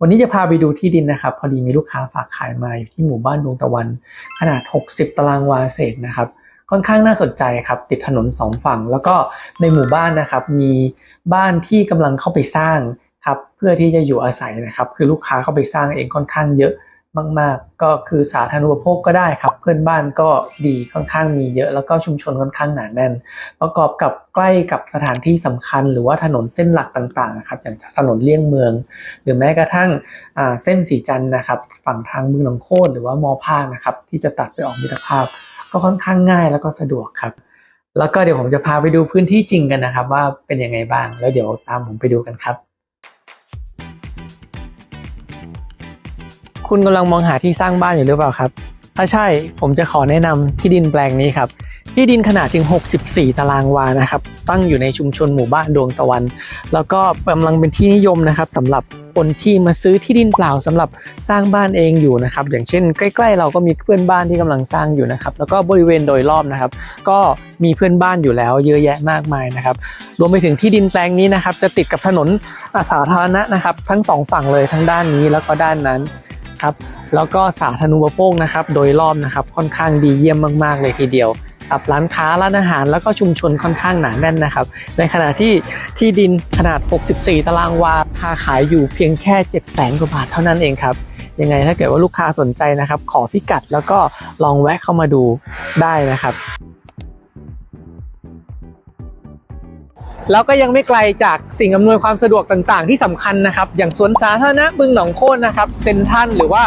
วันนี้จะพาไปดูที่ดินนะครับ พอดีมีลูกค้าฝากขายมาอยู่ที่หมู่บ้านดวงตะวัน ขนาด 60 ตารางวาเศษนะครับค่อนข้างน่าสนใจครับติดถนนสองฝั่ง แล้วก็ในหมู่บ้านนะครับ มีบ้านที่กำลังเข้าไปสร้างครับเพื่อที่จะอยู่อาศัยนะครับ คือลูกค้าเข้าไปสร้างเองค่อนข้างเยอะ มาก ๆ ก็คือสาธารณูปโภคก็ได้ครับ เพื่อนบ้านก็ดีค่อนข้างมีเยอะ แล้วก็ชุมชนค่อนข้างหนาแน่น ประกอบกับใกล้กับสถานที่สำคัญ หรือว่าถนนเส้นหลักต่างๆครับอย่างถนนเลี่ยงเมือง หรือแม้กระทั่งเส้นสีจันนะครับฝั่งทางบึงหนองโคตรหรือว่ามอภาคนะครับที่จะตัดไปออกมิตรภาพ ก็ค่อนข้างง่ายแล้วก็สะดวกครับ แล้วก็เดี๋ยวผมจะพาไปดูพื้นที่จริงกันนะครับ ว่าเป็นยังไงบ้างแล้วเดี๋ยวตามผมไปดูกันครับ คุณกำลังมองหาที่สร้างบ้านอยู่หรือเปล่าครับ ถ้าใช่ผมจะขอแนะนำที่ดินแปลงนี้ครับที่ดินขนาดถึง 64 ตารางวานะครับ ตั้งอยู่ในชุมชนหมู่บ้านดวงตะวัน แล้วก็กำลังเป็นที่นิยมนะครับสำหรับคนที่มาซื้อที่ดินเปล่าสำหรับสร้างบ้านเองอยู่นะครับ อย่างเช่น ใกล้ๆ เราก็มีเพื่อนบ้านที่กำลังสร้างอยู่นะครับ แล้วก็บริเวณโดยรอบนะครับ ก็มีเพื่อนบ้านอยู่แล้วเยอะแยะมากมายนะครับ รวมไปถึงที่ดินแปลงนี้นะครับ จะติดกับถนนอสาธารณะนะครับ ทั้งสองฝั่งเลยทั้งด้านนี้แล้วก็ด้านนั้น ครับ แล้วก็สาธารณูปโภคนะครับ โดยรอบนะครับค่อนข้างดีเยี่ยมมาก ๆ เลยทีเดียวครับร้านค้าร้านอาหารแล้วก็ชุมชนค่อนข้างหนาแน่นนะครับ ในขณะที่ที่ดินขนาด 64 ตารางวาราคาขายอยู่เพียงแค่ 7 0 0 0 0 0กว่าบาทเท่านั้นเองครับยังไงถ้าเกิดว่าลูกค้าสนใจนะครับ ขอพิกัดแล้วก็ลองแวะเข้ามาดูได้นะครับ แล้วก็ยังไม่ไกลจากสิ่งอำนวยความสะดวกต่าง ๆ ที่สำคัญนะครับ อย่างสวนสาธารณะบึงหนองโคนนะครับเซนทันหรือว่า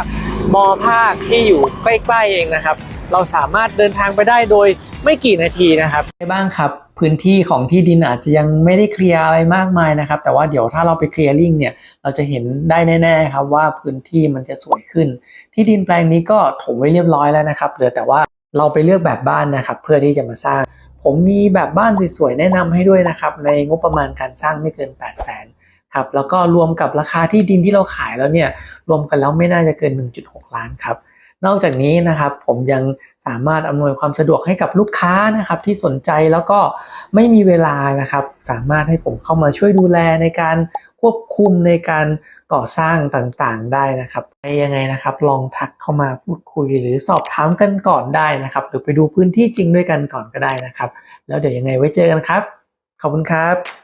มอภาคที่อยู่ใกล้ๆเองนะครับ เราสามารถเดินทางไปได้โดยไม่กี่นาทีนะครับได้บ้างครับพื้นที่ของที่ดินอาจจะยังไม่ได้เคลียร์อะไรมากมายนะครับ แต่ว่าเดี๋ยวถ้าเราไปเคลียร์ลิงเนี่ยเราจะเห็นได้แน่ๆครับว่าพื้นที่มันจะสวยขึ้น ที่ดินแปลงนี้ก็ถมไว้เรียบร้อยแล้วนะครับเหลือแต่ว่าเราไปเลือกแบบบ้านนะครับ เพื่อที่จะมาสร้าง ผมมีแบบบ้านสวยๆแนะนำให้ด้วยนะครับ ในงบประมาณการสร้างไม่เกิน 8 0 0แสนครับแล้วก็รวมกับราคาที่ดินที่เราขายแล้วเนี่ยรวมกันแล้วไม่น่าจะเกิน 1.6 ล้านครับนอกจากนี้นะครับผมยังสามารถอำนวยความสะดวกให้กับลูกค้านะครับที่สนใจแล้วก็ไม่มีเวลานะครับ สามารถให้ผมเข้ามาช่วยดูแลในการ ควบคุมในการก่อสร้างต่างๆได้นะครับยังไงนะครับ ลองทักเข้ามาพูดคุยหรือสอบถามกันก่อนได้นะครับ หรือไปดูพื้นที่จริงด้วยกันก่อนก็ได้นะครับ แล้วเดี๋ยวยังไงไว้เจอกันครับ ขอบคุณครับ